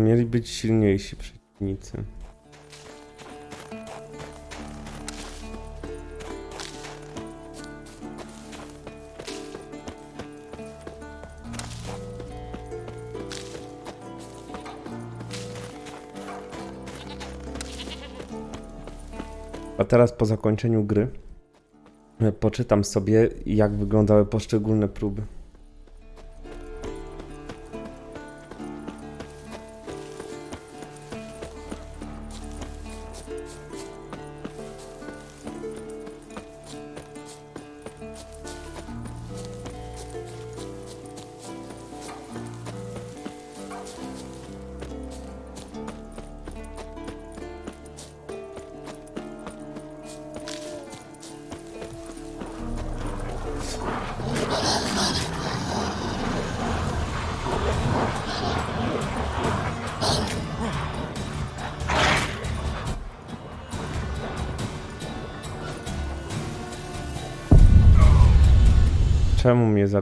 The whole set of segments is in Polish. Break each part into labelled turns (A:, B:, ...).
A: Mieli być silniejsi przeciwnicy. A teraz po zakończeniu gry e, poczytam sobie, jak wyglądały poszczególne próby.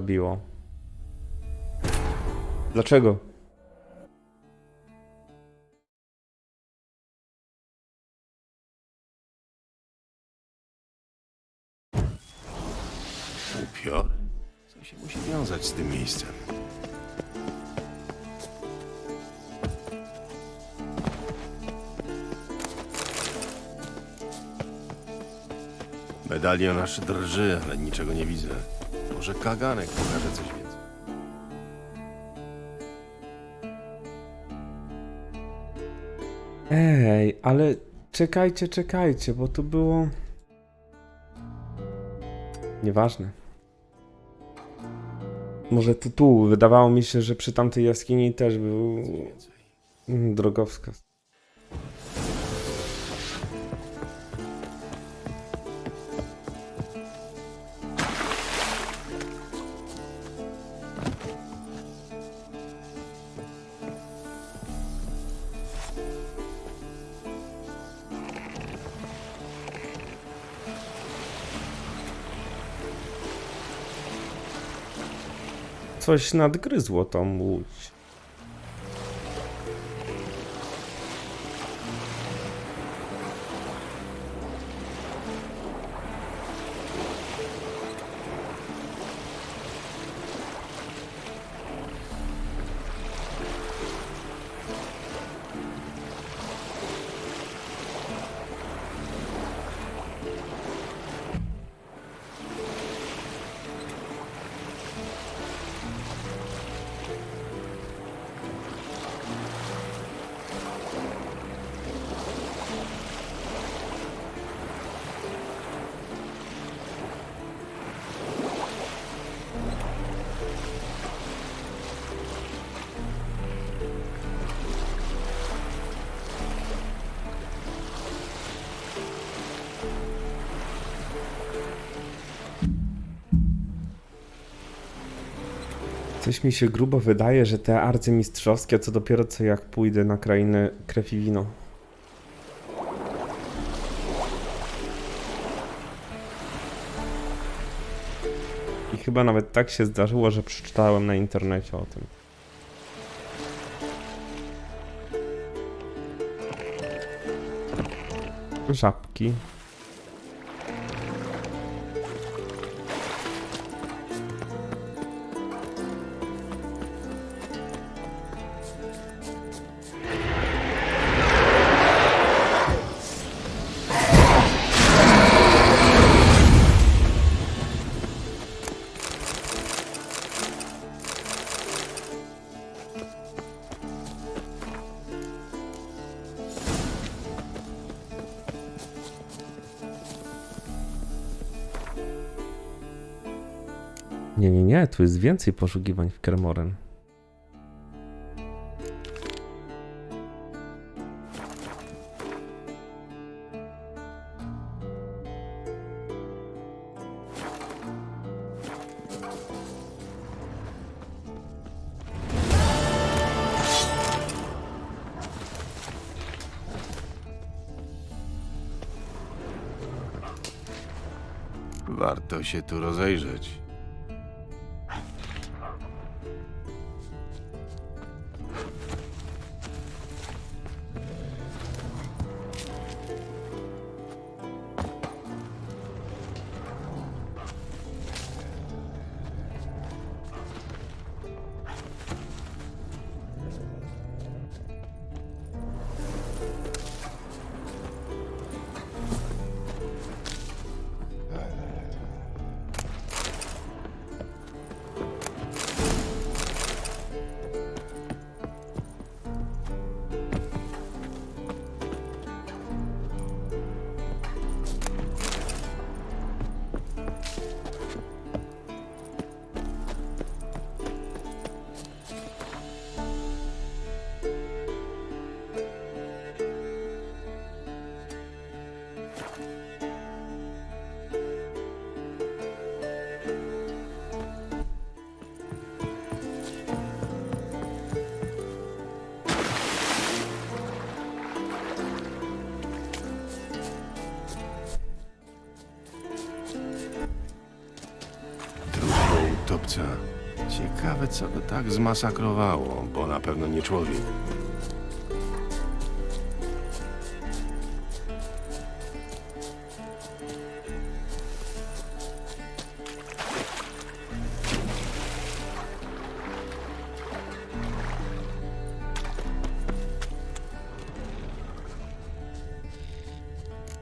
A: Zabiło? Dlaczego?
B: Upior? Co się musi wiązać z tym miejscem? Medalion aż drży, ale niczego nie widzę. Może kaganek pokaże coś więcej.
A: Ej, ale czekajcie, czekajcie, bo tu było. Nieważne. Może to tu. Wydawało mi się, że przy tamtej jaskini też był mm, drogowskaz. Coś nadgryzło tą łódź. Coś mi się grubo wydaje, że te arcymistrzowskie, co dopiero co jak pójdę na krainę krew i wino. I chyba nawet tak się zdarzyło, że przeczytałem na internecie o tym. Żabki. Nie, tu jest więcej poszukiwań w Kermoren.
B: Warto się tu rozejrzeć. Ciekawe, co go tak zmasakrowało, bo na pewno nie człowiek.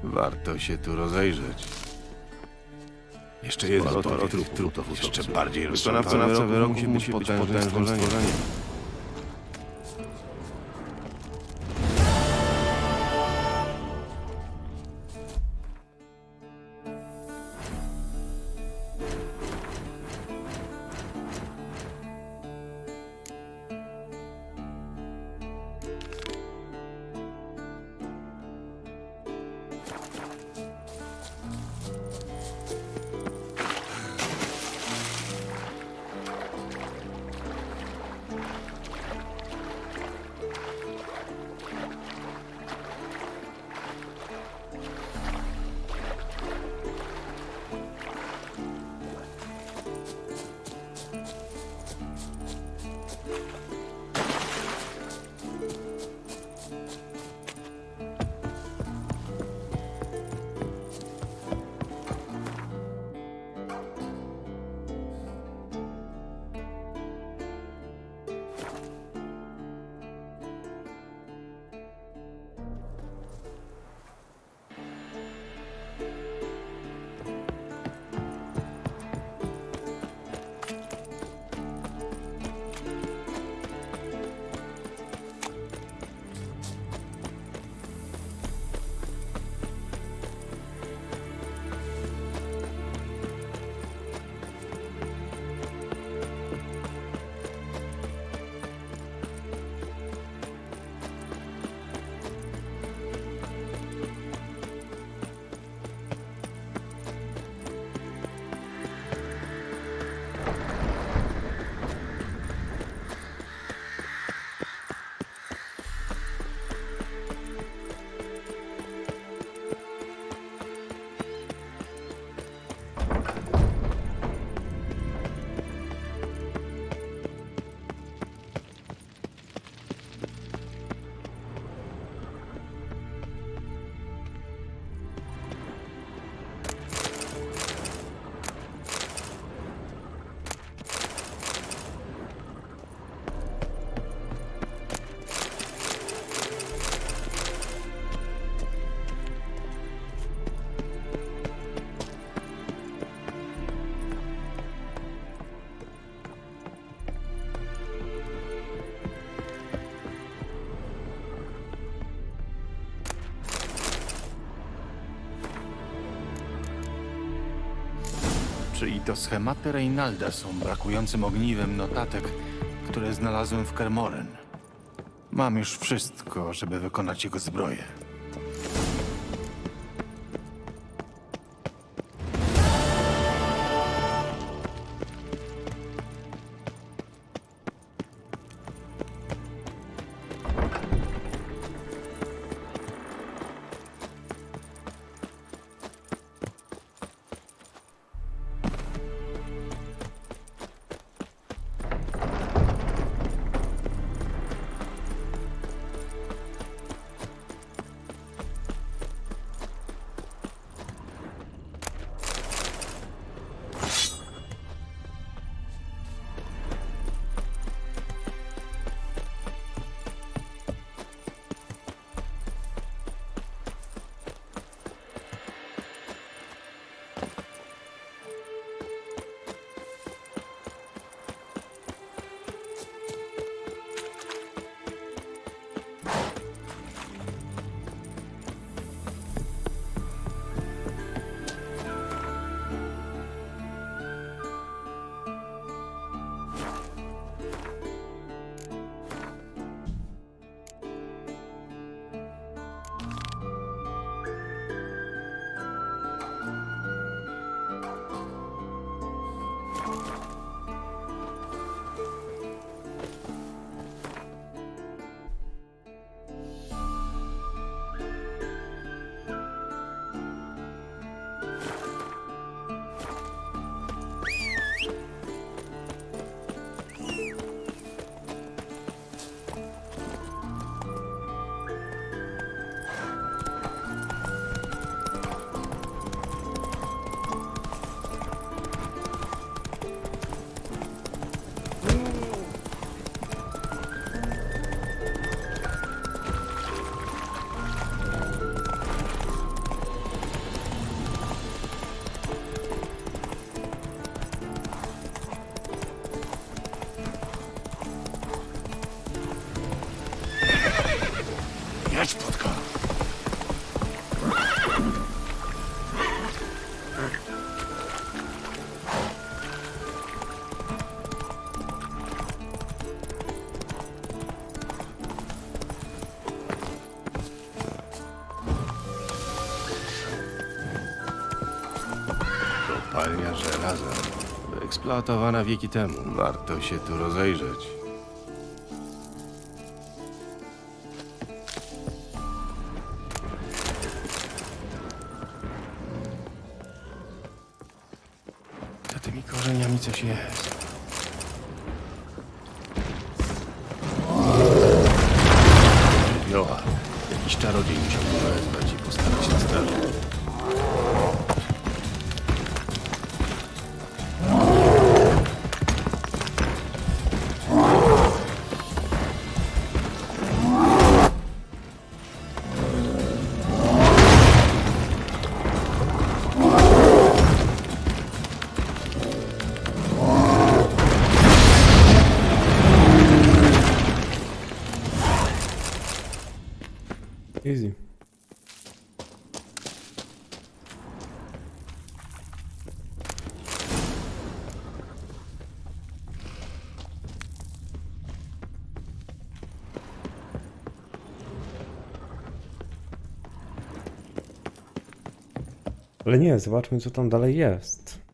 B: Warto się tu rozejrzeć. Jeszcze jest
C: Sporo tych
B: trupów, jeszcze bardziej
C: Wykonawca
B: rozwiązany.
C: wyroku
B: musi być potężnym stworzeniem.
C: To schematy Reynalda są brakującym ogniwem notatek, które znalazłem w Kermoren. Mam już wszystko, żeby wykonać jego zbroję.
B: Wyeksploatowana wieki temu. Warto się tu rozejrzeć.
A: Ale nie, zobaczmy co tam dalej jest.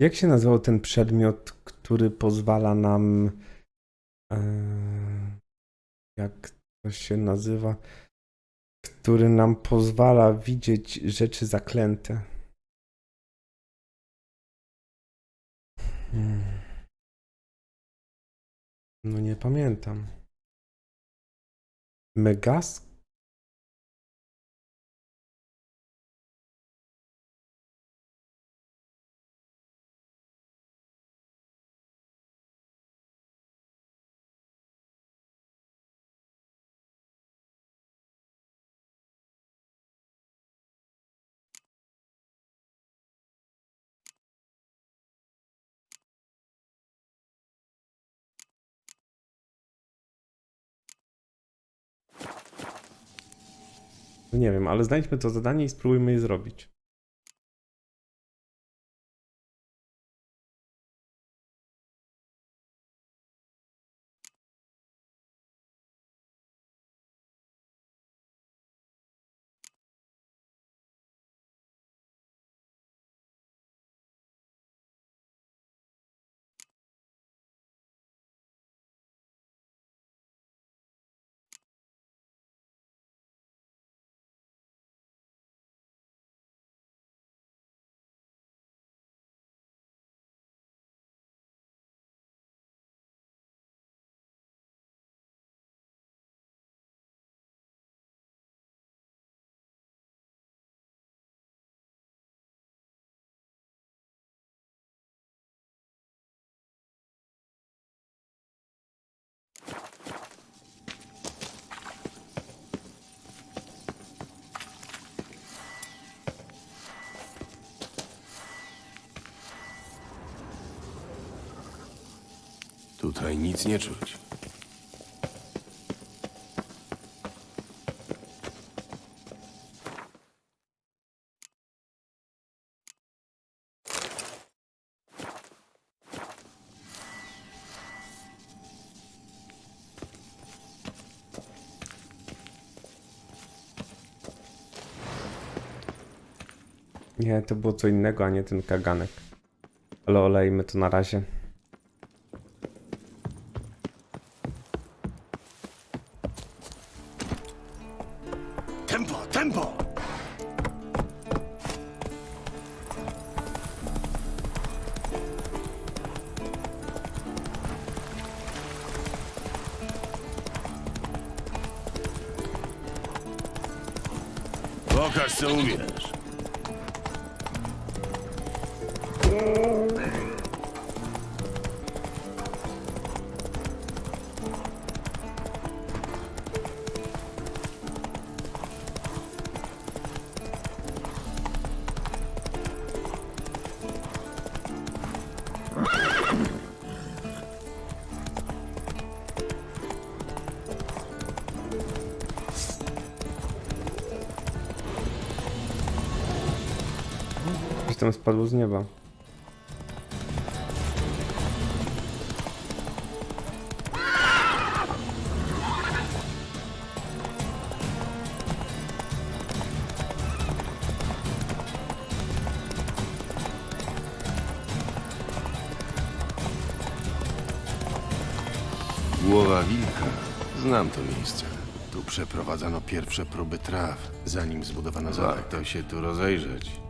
A: Jak się nazywał ten przedmiot, który pozwala nam. e, jak to się nazywa? Który nam pozwala widzieć rzeczy zaklęte. Hmm. No nie pamiętam. Megas? Nie wiem, ale znajdźmy to zadanie i spróbujmy je zrobić.
B: Tutaj nic nie czuć.
A: Nie, to było co innego, a nie ten kaganek. Ale olejmy to na razie. Coś tam spadło z nieba.
B: Głowa wilka. Znam to miejsce. Tu przeprowadzano pierwsze próby traw, zanim zbudowano zamek. Warto się tu rozejrzeć.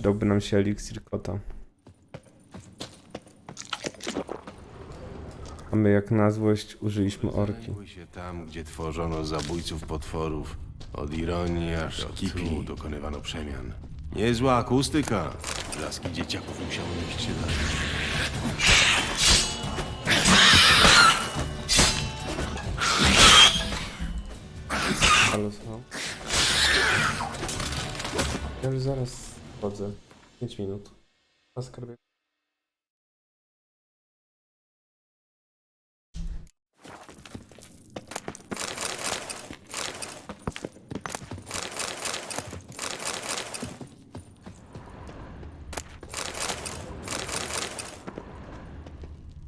A: Przydałby nam się eliksir kota. A my jak na złość użyliśmy orki.
B: Znajduj się tam, gdzie tworzono zabójców potworów. Od ironii aż do kipi dokonywano przemian. Niezła akustyka. Blaski dzieciaków musiały nieść się dalej.
A: Halo, słucham? Ja już zaraz wchodzę. 5 minut. Na skarbie.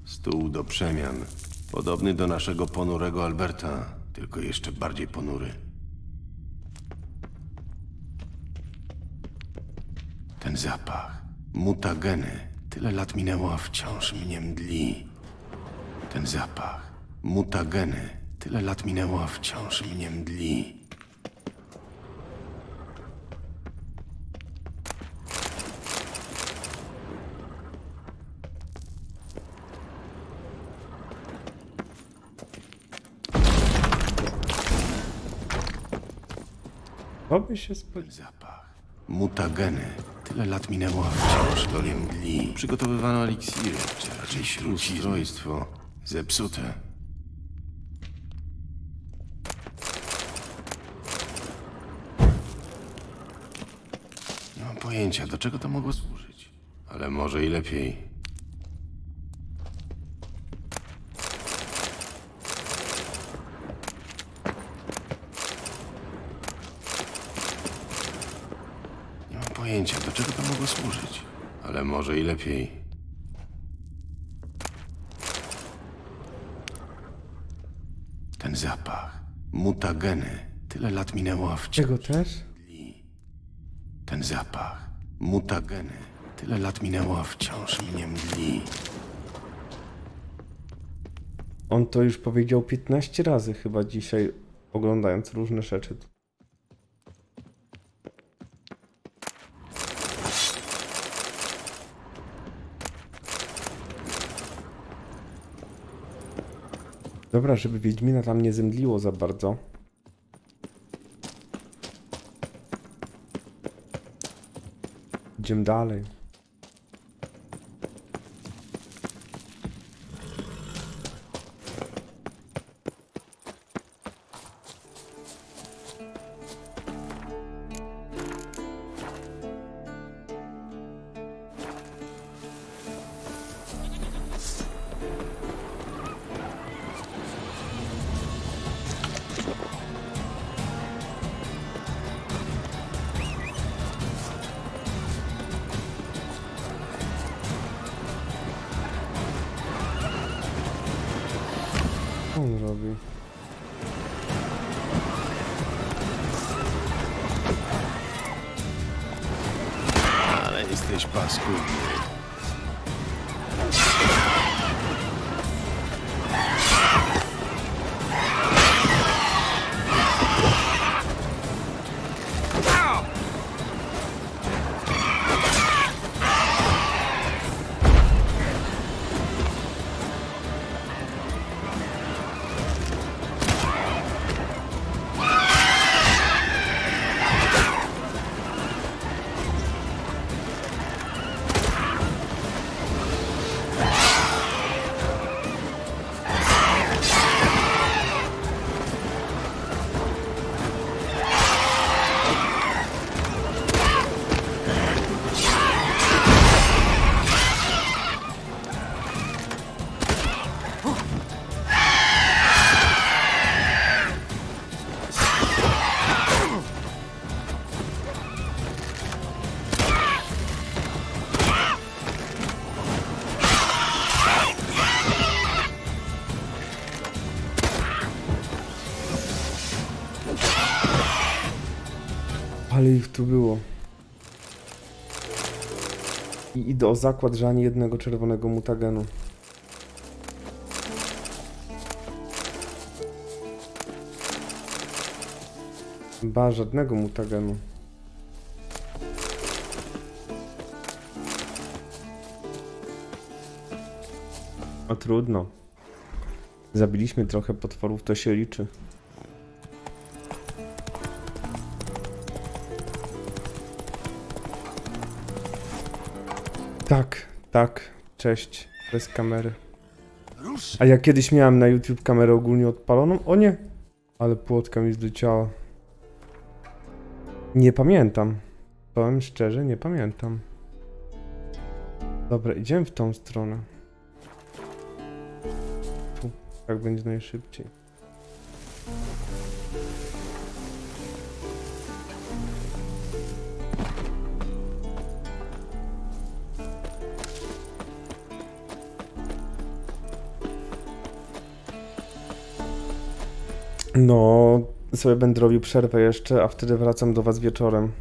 B: Stół do przemian. Podobny do naszego ponurego Alberta, tylko jeszcze bardziej ponury. Ten zapach. Mutageny. Tyle lat minęło, a wciąż mnie mdli. Ten zapach. Mutageny. Tyle lat minęło, a wciąż mnie mdli.
A: To by się spodziewał.
B: Zapach. Mutageny. Tyle lat minęło, wciąż to nie mdli. Przygotowywano eliksiry, czy raczej śródstrojstwo. Zepsute. Nie mam pojęcia, do czego to mogło służyć. Ale może i lepiej. Nie mam pojęcia, do czego to mogło służyć. Ale może i lepiej. Ten zapach. Mutageny. Tyle lat minęło, a wciąż...
A: Czego też?
B: Ten zapach. Mutageny. Tyle lat minęło, a wciąż mnie mdli.
A: On to już powiedział 15 razy chyba dzisiaj, oglądając różne rzeczy. Dobra, żeby Wiedźmina tam nie zemdliło za bardzo. Idziemy dalej. On robi?
B: Ale jesteś paskudny.
A: Idę o zakład, że ani jednego czerwonego mutagenu. Ba, żadnego mutagenu. A trudno. Zabiliśmy trochę potworów, to się liczy. Tak, tak. Cześć. Bez kamery. A ja kiedyś miałem na YouTube kamerę ogólnie odpaloną. O nie! Ale płotka mi zleciała. Nie pamiętam. Powiem szczerze, nie pamiętam. Dobra, idziemy w tą stronę. Tu. Tak będzie najszybciej. No, sobie będę robił przerwę jeszcze, a wtedy wracam do was wieczorem.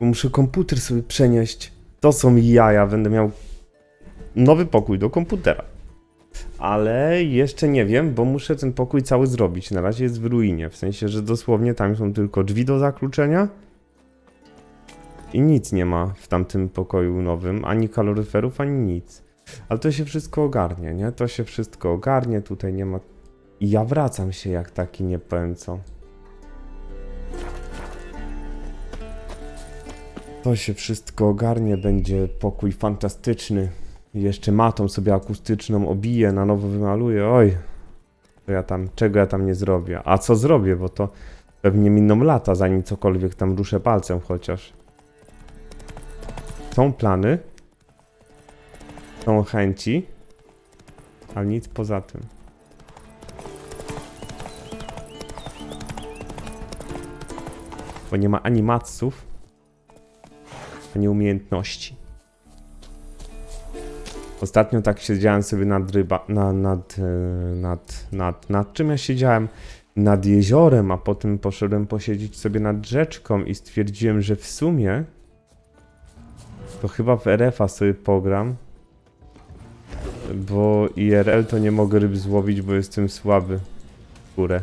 A: Bo muszę komputer sobie przenieść. To są jaja, będę miał nowy pokój do komputera. Ale jeszcze nie wiem, bo muszę ten pokój cały zrobić. Na razie jest w ruinie, w sensie, że dosłownie tam są tylko drzwi do zakluczenia. I nic nie ma w tamtym pokoju nowym, ani kaloryferów, ani nic. Ale to się wszystko ogarnie, nie? To się wszystko ogarnie, tutaj nie ma i ja wracam się jak taki nie powiem co. To się wszystko ogarnie, będzie pokój fantastyczny. Jeszcze matą sobie akustyczną obiję, na nowo wymaluję. Oj, to ja tam, czego ja tam nie zrobię? A co zrobię, bo to pewnie miną lata, zanim cokolwiek tam ruszę palcem chociaż. Są plany, są chęci, ale nic poza tym. Bo nie ma ani matsów, ani umiejętności. Ostatnio tak siedziałem sobie nad ryba, na, nad, e, nad, nad, nad czym ja siedziałem? Nad jeziorem, a potem poszedłem posiedzieć sobie nad rzeczką i stwierdziłem, że w sumie to chyba w RF-a sobie pogram, bo IRL to nie mogę ryb złowić, bo jestem słaby w górę.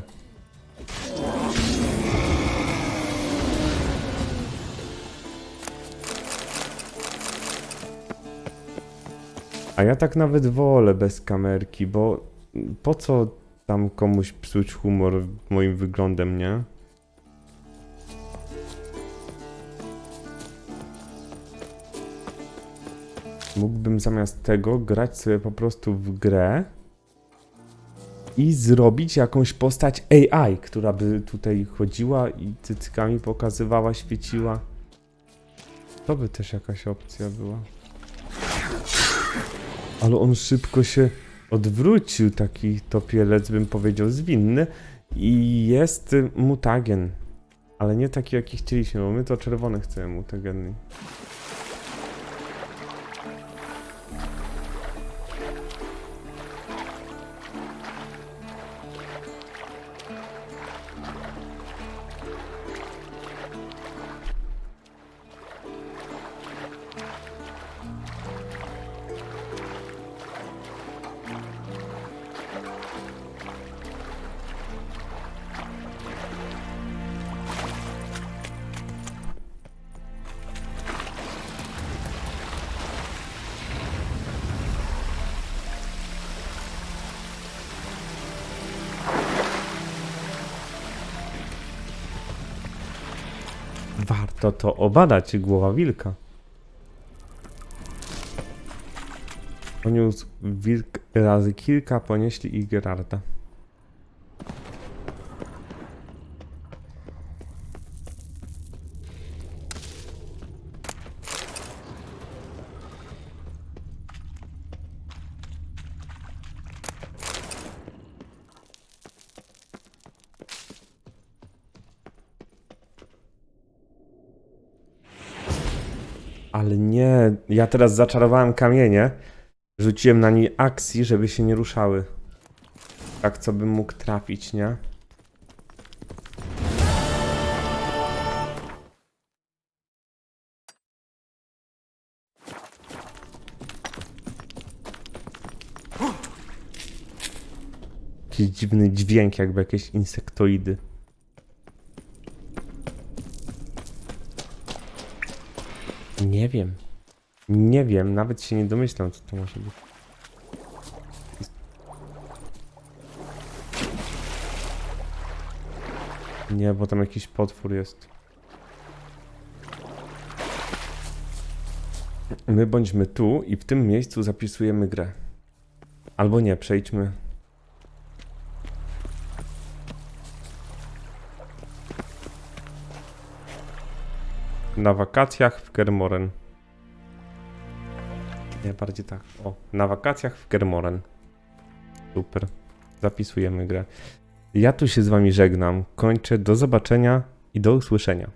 A: A ja tak nawet wolę bez kamerki, bo po co tam komuś psuć humor moim wyglądem, nie? Mógłbym zamiast tego grać sobie po prostu w grę i zrobić jakąś postać AI, która by tutaj chodziła i cyckami pokazywała, świeciła. To by też jakaś opcja była. Ale on szybko się odwrócił, taki topielec, bym powiedział, zwinny. I jest mutagen. Ale nie taki, jaki chcieliśmy, bo my to czerwone chcemy mutageny. Warto to obadać, głowa wilka. Poniósł wilk razy kilka, ponieśli i Gerarda. Ale nie, ja teraz zaczarowałem kamienie. Rzuciłem na nie akcji, żeby się nie ruszały. Tak, co bym mógł trafić, nie? Jakiś dziwny dźwięk, jakby jakieś insektoidy. Nie wiem. Nie wiem, nawet się nie domyślam, co to może być. Nie, bo tam jakiś potwór jest. My bądźmy tu i w tym miejscu zapisujemy grę. Albo nie, przejdźmy. Na wakacjach w Kermoren. Nie, bardziej tak. O, na wakacjach w Kermoren. Super. Zapisujemy grę. Ja tu się z wami żegnam. Kończę. Do zobaczenia i do usłyszenia.